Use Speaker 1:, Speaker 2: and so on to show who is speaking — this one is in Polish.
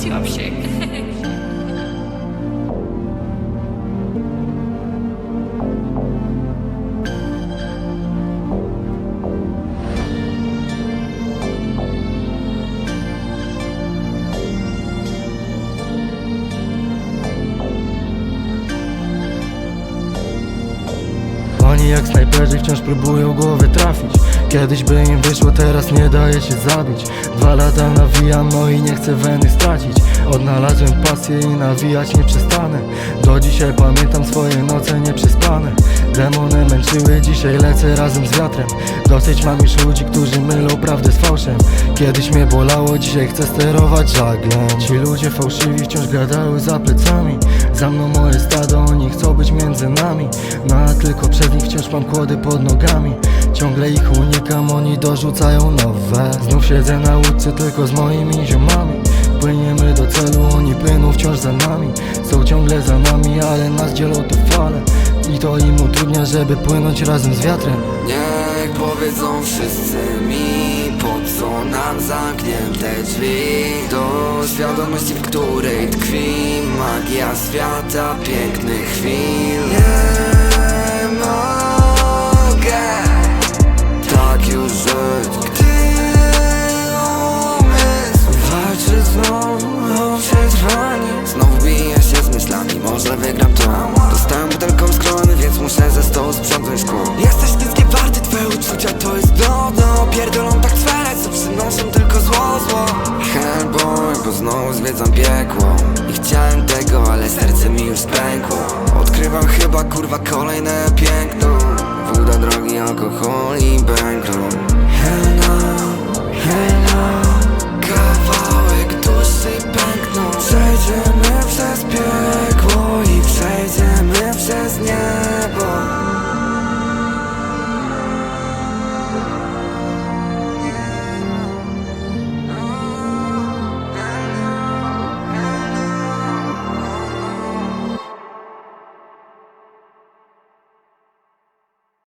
Speaker 1: Obmyśliłam się.
Speaker 2: Jak snajperzy wciąż próbują głowy trafić Kiedyś by im wyszło, teraz nie daje się zabić. Dwa lata nawijam, no i nie chcę weny stracić. Odnalazłem pasję i nawijać nie przestanę. Do dzisiaj pamiętam swoje noce nieprzespane. Demony męczyły, dzisiaj lecę razem z wiatrem. Dosyć mam już ludzi, którzy mylą prawdę z fałszem. Kiedyś mnie bolało, dzisiaj chcę sterować żaglem Ci ludzie fałszywi wciąż gadały za plecami. Za mną moje stado, oni chcą być między nami. No a tylko przez nich wciąż mam kłody pod nogami. Ciągle ich unikam, oni dorzucają nowe. Znów siedzę na łódce tylko z moimi ziomami. Płyniemy do celu, oni płyną wciąż za nami. Są ciągle za nami, ale nas dzielą te fale. I to im utrudnia, żeby płynąć razem z wiatrem.
Speaker 3: Niech powiedzą wszyscy mi Po co nam zamknięte drzwi? Do świadomości, w której tkwi Magia świata, pięknych chwil może wygram to. Dostałem butelką z krony, więc muszę ze stołu sprzątnąć szkło. Jesteś niskie warty, twoje uczucia to jest dodo Pierdolą tak sferę, co przynoszą tylko zło, zło. Hellboy, bo znowu zwiedzam piekło. I chciałem tego, ale serce mi już pękło Odkrywam chyba kurwa kolejne piękno. Woda, drogi, alkohol i bankroll